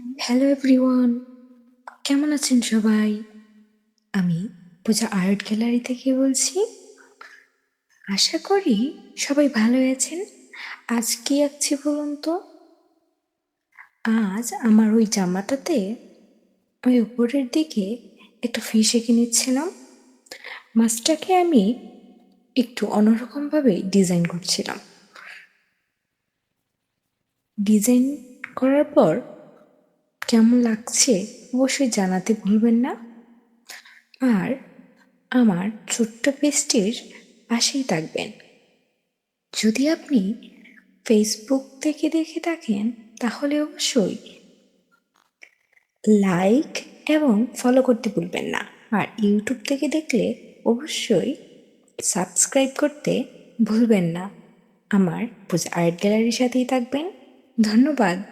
Hello everyone কেমন আছেন সবাই? আমি পূজা আর্ট গ্যালারি থেকে বলছি। আশা করি সবাই ভালো আছেন। আজ কি আঁকছি বলুন তো? আজ আমার ওই জামাটাতে ওই উপরের দিকে একটু ফিস এঁকে নিচ্ছিলাম। মাছটাকে আমি একটু অন্যরকমভাবে ডিজাইন করছিলাম। ডিজাইন করার পর কেমন লাগছে অবশ্যই জানাতে ভুলবেন না। আর আমার ছোট্ট পেজটির পাশেই থাকবেন। যদি আপনি ফেসবুক থেকে দেখে থাকেন, তাহলে অবশ্যই লাইক এবং ফলো করতে ভুলবেন না। আর ইউটিউব থেকে দেখলে অবশ্যই সাবস্ক্রাইব করতে ভুলবেন না। আমার পূজা আর্ট গ্যালারির সাথেই থাকবেন। ধন্যবাদ।